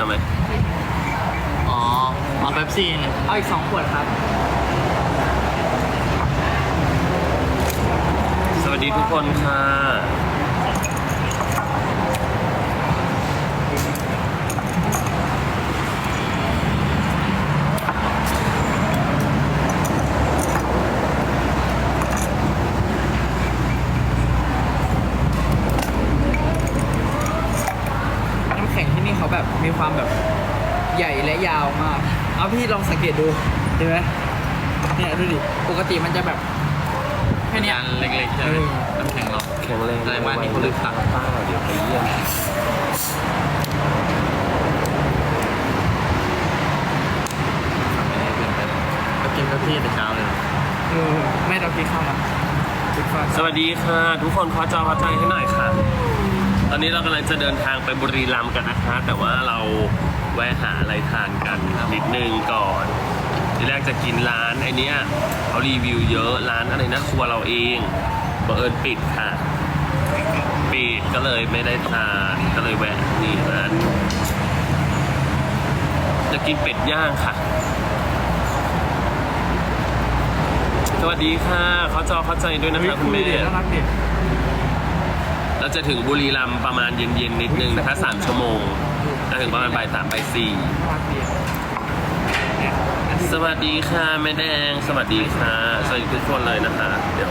อาไหมอ๋อเอาเป๊ปซี่เนี่ยเอาอีกสองขวดครับ สวัสดีทุกคนค่ะน้ำแข็งที่นี่ เขาแบบมีความแบบใหญ่และยาวมาก เอาพี่ลองสังเกตดูเห็นไหมเนี่ยดูดิ ปกติมันจะแบบแค่เนี้ยจานเล็กๆใช่ไหมเออน้ำแข็งหรอกแข็งแรงแสดงว่านี่เขาลืมตักป้าเดี๋ยวไปเยี่ยมไม่ได้เกินไปเลยก็กินเป๊ปซี่แต่เช้าเลยเหรอเออไม่เรากินข้าวมาปิดฟ้าสวัสดีค่ะ ทุกคนขอจอขอใจให้หน่อยค่ะ ตอนนี้เรากำลังจะเดินทางไปบุรีรัมย์กันนะคะ แต่ว่าเราแวะหาอะไรทานกันนิดนึงก่อน ทีแรกจะกินร้านไอเนี้ยเขารีวิวเยอะร้านอะไรนะครัวเราเองบังเอิญปิดค่ะ ปิดก็เลยไม่ได้ทานก็เลยแวะนี่ร้านจะกินเป็ดย่างค่ะ สวัสดีค่ะ เขาจอเข้าใจด้วยนะคะคุณแม่น่ารักดิเรา จะถึงบุรีรัมย์ประมาณเย็นๆนิดนึงนะคะสามชั่วโมงจะถึงประมาณบ่ายสามบ่ายสี่สวัสดีค่ะแม่แดง สวัสดีค่ะ สวัสดีทุกคนเลยนะคะ เดี๋ยว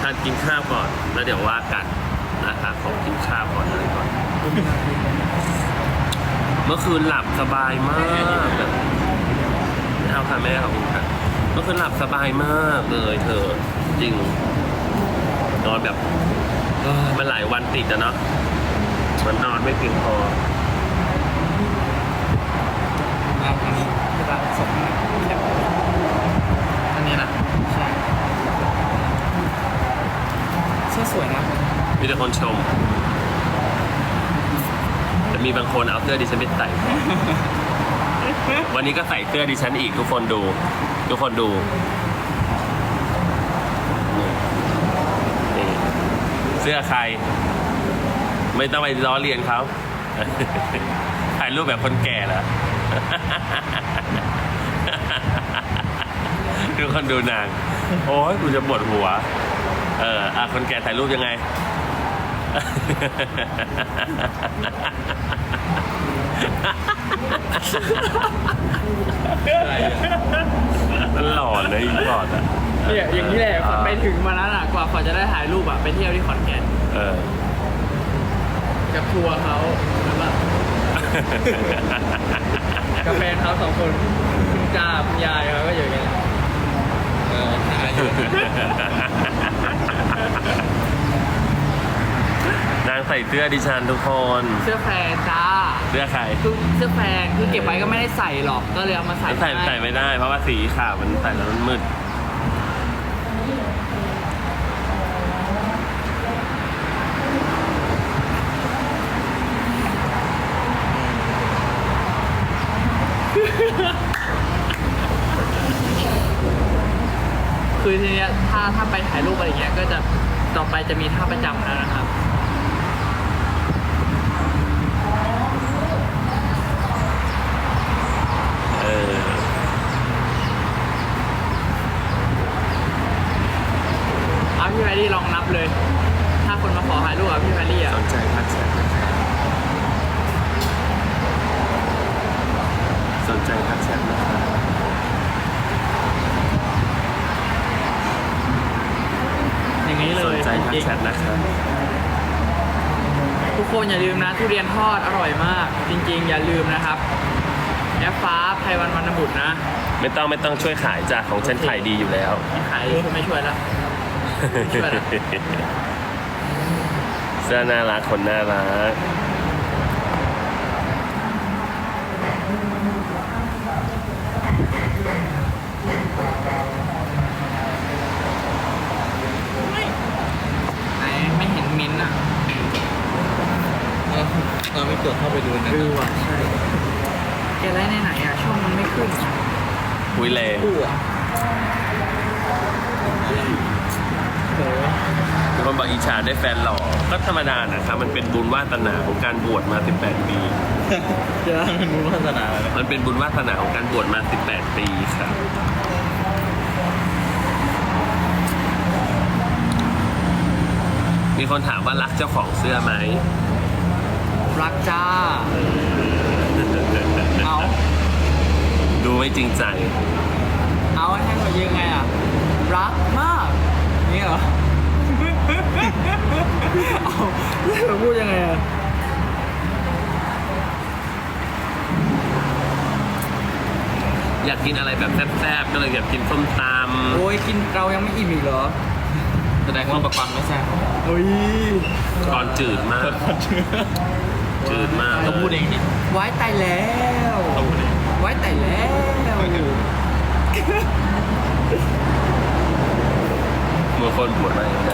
ทานกินข้าวก่อนแล้วเดี๋ยวว่ากันนะคะขอกินข้าวก่อนอะไรก่อน เมื่อคืนหลับสบายมากแบบไม่เอาค่ะแม่ขอบคุณค่ะเมื่อคืนหลับสบายมากเลยเธอจริงนอนแบบ เอ้ยมันหลายวันติดอะเนาะมันนอนไม่เพียงพอเอาอันนี้พี่ตาส่งมาแคปอันนี้นะใช่เสื้อสวยนะมีแต่คนชม แต่มีบางคนเอาเสื้อดิฉันไปใส่วันนี้ก็ใส่เสื้อดิฉันอีกทุกคนดู ทุกคนดู นี่นี่เสื้อใคร ไม่ต้องไปล้อเลียนเขาถ่ายรูปแบบคนแก่เหรอดูคนดูนาง โอ้ยกูจะปวดหัว เอออะคนแก่ถ่ายรูปยังไง มันหล่อเลยอีกหลอดอะ เนี่ยอย่างนี้แหละอ่าไปถึงมานั้นอะกว่าฝอจะได้ถ่ายรูปอะไปเที่ยวที่ขอนแก่นเออ กับทัวร์เขาแล้วแบบกับแฟนเขาสองคนคุณจ้าคุณยายเขาก็อยู่อย่างเงี้ยเออหาอยู่นางใส่เสื้อดิฉันทุกคน เสื้อแฟนจ้าเสื้อใครคือเสื้อแฟนคือเก็บไว้ก็ไม่ได้ใส่หรอกก็เลยเอามาใส่ใส่ใส่ไม่ได้ เพราะว่าสีขาวมันใส่แล้วมันมืด คือทีเนี้ยถ้าถ้าไปถ่ายรูปอะไรเงี้ยก็จะต่อไปจะมีท่าประจำแล้วนะครับ เออ เอาพี่แพรรี่ลองนับเลย ถ้าคนมาขอถ่ายรูปกับพี่แพรรี่อะ สนใจทักแชทนะครับสนใจทักแชทนะครับ อย่างนี้เล สน ย ใจทัก จริง แชทนะครับๆทุกคนอย่าลืมนะทุเรียนทอดอร่อยมาก จริงๆ อย่าลืมนะครับแอปฟ้าไพวันวรรณบุตรนะไม่ไม่ต้องไม่ต้องช่วยขายจ้ะของฉันขายดีอยู่แล้วขายไม่ช่วยละช่วยนะเสื้อน่ารักคนน่ารัก ไหนไม่เห็นมิ้นท์อะ เออ เราไม่กดเข้าไปดูนะดูอะใช่แกไลฟ์ในไหนอะช่วงมันไม่ขึ้นคุยเลยคู่อะโหมีคนบอกอิจฉาได้แฟนหล่อ ก็ธรรมดานะครับมันเป็นบุญวาสนาของการบวชมา 18 ปีเดี๋ยวมันรู้พัฒนาเลยมันเป็นบุญวาสนาของการบวชมา 18 ปีครับมีคนถามว่ารักเจ้าของเสื้อไหม รักจ้า เอา ดูไม่จริงใจ เอาให้มายังไงอะ รักมากนี่เหรอ เอาแล้วพูดยังไงอะ อยากกินอะไรแบบแซ่บๆ ก็เลยอยากกินส้มตโอ้ยกินเรายังไม่อิ่มอีกเหรอแสดงว่าประกันไม่แซ่บโอ้ยำก่อนจืดมาก จืดมากต้องพูดเองนี่ไว้ตายแล้วต้องพูดเองไว้ตายแล้วเมื่อคนปวดมาอย่างไร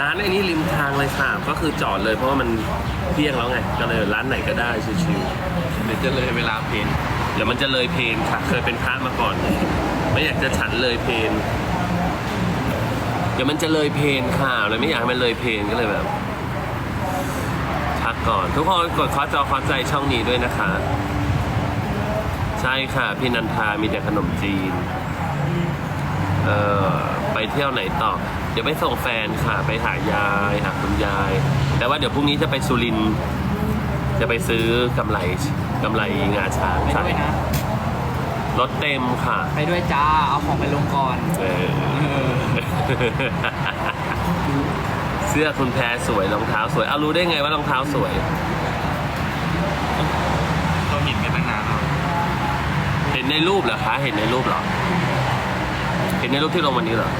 ร้านไอ้นี่ริมทางเลยค่ะก็คือจอดเลยเพราะว่ามันเที่ยงแล้วไงก็เลยร้านไหนก็ได้ชิวเดี๋ยวจะเลยเวลาเพลนๆเดี๋ยวมันจะเลยเพนค่ะ เคยเป็นพระมาก่อน ไม่อยากจะฉันเลยเพนเดี๋ยวมันจะเลยเพนค่ะเลยไม่อยากให้มันเลยเพนก็เลยแบบพักก่อน ทุกคนกดคอจอคอใจช่องนี้ด้วยนะคะ ใช่ค่ะ พี่นันทามีแต่ขนมจีน เอ่อไปเที่ยวไหนต่อ เดี๋ยวไปส่งแฟนค่ะ ไปหายายหาคุณยาย แต่ว่าเดี๋ยวพรุ่งนี้จะไปสุรินทร์จะไปซื้อกำไรกำไรงาช้างไปใส่ด้วยนะ รถเต็มค่ะ ไปด้วยจ้า เอาของไปลงก่อน เออเออ เสื้อคุณแพรสวยรองเท้าสวย เอารู้ได้ไงว่ารองเท้าสวย เราหินกันตั้งนานแล้วเห็นในรูปเหรอคะ เห็นในรูปเหรอ เห็นในรูปที่ลงวันนี้เหรอ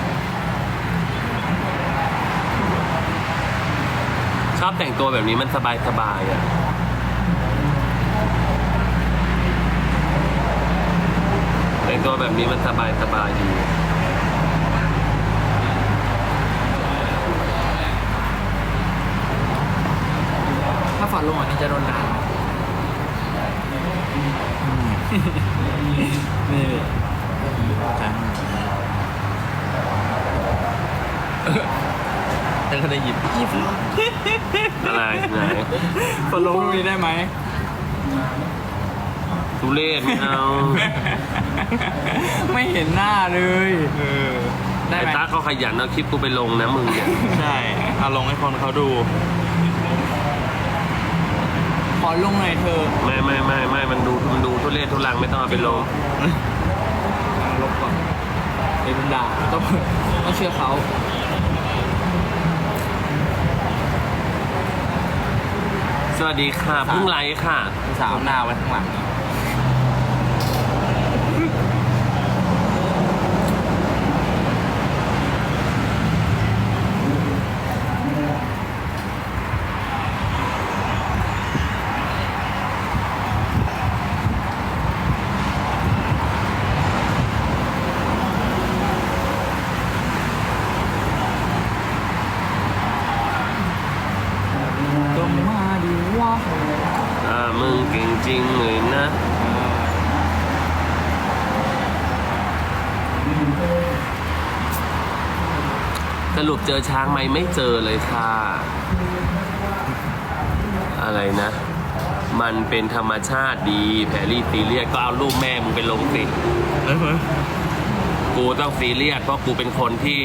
ชอบแต่งตัวแบบนี้มันสบายสบายๆอะ แต่งตัวแบบนี้มันสบายสบายๆดี ถ้าฝัน ลงอะนี่จะโดนด่านี่ใช่แต่ก็ได้หยินยี่ฟ้าอะไรไหนฝันลงตรงนี้ได้ไหมทุเรศไม่เอาไม่เห็นหน้าเลยเออได้ไหมตาเขาขยันเอาคลิปกูไปลงนะมึงเนี่ยใช่เอาลงให้คนเขาดู อลงหน่อยเธอะไม่ไม่ไม่ไม่มันดูมันดูทุเรศทุลังไม่ต้องเอาไปลงลบก่อนเดี๋ยวโดนด่าต้องต้องเชื่อเขาสวัสดีค่ะเพิ่งไลฟ์ค่ะสาวหน้าไว้ข้างหลัง ก็มาดีว่า อ่ามึงเก่งจริงเลยนะ สรุปเจอช้างไหมไม่เจอเลยค่ะ อะไรนะ มันเป็นธรรมชาติดีแพรรี่ซีเรียสก็เอารูปแม่มึงไปลงสิเออกูต้องซีเรียสเพราะกูเป็นคนที่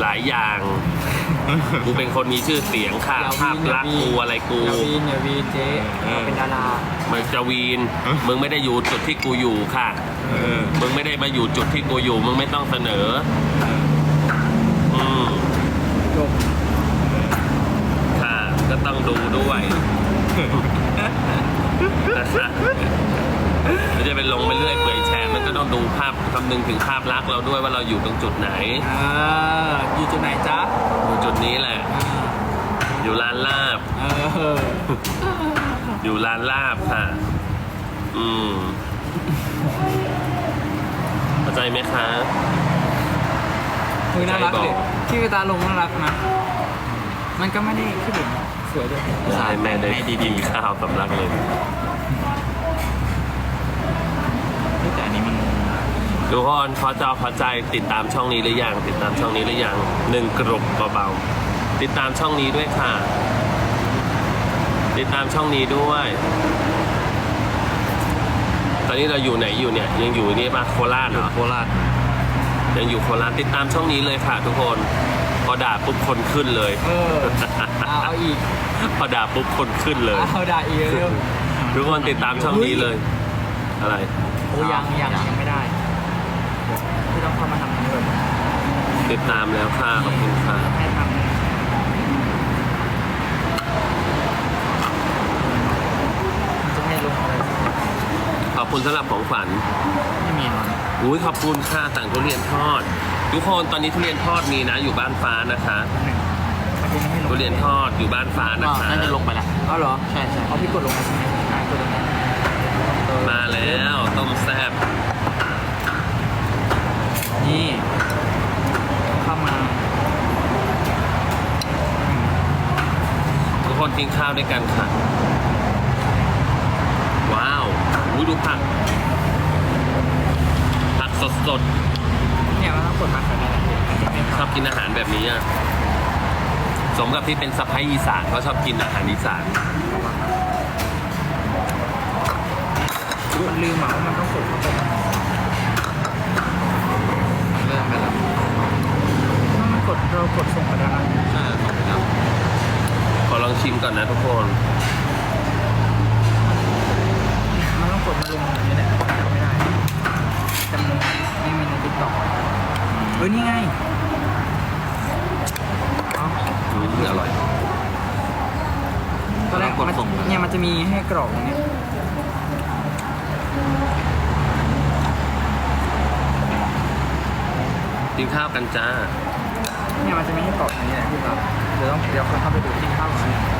หลายอย่าง กูเป็นคนมีชื่อเสียงค่ะอย่าวีนภาพลักษณ์อย่าวีนกูอะไรกูอย่าวีนอย่าวีนเจ๊เราเป็นดารามันจะวีน มึงไม่ได้อยู่จุดที่กูอยู่ค่ะเออมึงไม่ได้มาอยู่จุดที่กูอยู่ มึงไม่ต้องเสนออืม จบ ค่ะ ก็ต้องดูด้วยนะคะไม่ใช่เป็นลงไปเรื่อยเปื่อยแชร์มันก็ต้องดูภาพคำนึงถึงภาพลักษณ์เราด้วยว่าเราอยู่ตรงจุดไหนอ่าอยู่จุดไหนจ๊ะอยู่จุดนี้แหละอ่าอยู่ร้านลาบ เอออยู่ร้านลาบค่ะ อืมเข้าใจไหมคะมือน่ารักใจบอกเลยที่เวตาลงน่ารักนะ มันก็ไม่ได้ขึ้นหลุมส วยด้วยใช่แม่ได้กินข้าวสำลักเลย แต่อันนี้มันทุกคนขอจอขอใจติดตามช่องนี้หรือยังติดตามช่องนี้หรือยังหนึ่งกรุบเบาๆติดตามช่องนี้ด้วยค่ะ ติดตามช่องนี้ด้วย ตอนนี้เราอยู่ไหนอยู่เนี่ย ยังอยู่นี่ปะโคราชเหรอโคราชยังอยู่โคราชติดตามช่องนี้เลยค่ะ ทุกคน พอด่าปุ๊บคนขึ้นเลย เออเอาเอาอีกพอด่าปุ๊บคนขึ้นเลย เอาด่าอีกเร็วทุกคนติดตามช่องนี้เลย อะไร โอ้ยังยังยังไม่ได้พี่ต้องเข้ามาทำนี้แบบติดตามแล้วค่ะขอบคุณค่ะให้ทำมันจะให้ลงอะไรขอบคุณสำหรับของฝัน ไม่มีนอนอุ้ยขอบคุณค่ะสั่งทุเรียนทอด ทุกคนตอนนี้ทุเรียนทอดมีนะ อยู่บ้านฟ้านะคะหนึ่งเมื่อกี้ไม่ให้ลงทุเรียนทอดอยู่บ้านฟ้านะคะน่าจะลงไปแล้วเอาเหรอ ใช่ใช่เอาพี่กดลงมาใช่ไหมอ่ากดลงมาเออมาแล้วต้มแซ่บนี่เข้ามาทุกคนกินข้าวด้วยกันค่ะ ว้าวอุ้ยดูผัก ผักสดเนี่ยมันต้องกดมาขนาดไหนมันจะไม่ๆชเข้าอบกินอาหารแบบนี้อะสมกับที่เป็นสะพ้ายอีสานเขาชอบกินอาหารอีสานมันลืมอะว่ามันต้องกดเข้าไปเริ่มไปแล้วถ้ามันกดเรากดส่งไปแล้วนะใช่ส่งไปแล้วขอลองชิมก่อนนะทุกคนมันต้องกดมาลงอย่างนี้แหละก็ไม่ได้แต่มันไม่มีในติ๊กต็อก เออนี่ไงเอาอืมอร่อยตอนแรกมันเนี่ยมันจะมีให้กรอกอย่างเนี้ยกินข้าวกันจ้า เนี่ยมันจะมีให้กรอกอย่างนี้แหละพี่ครับเดี๋ยวต้องเดี๋ยวเข้าไปดูกินข้าวก่อนนะ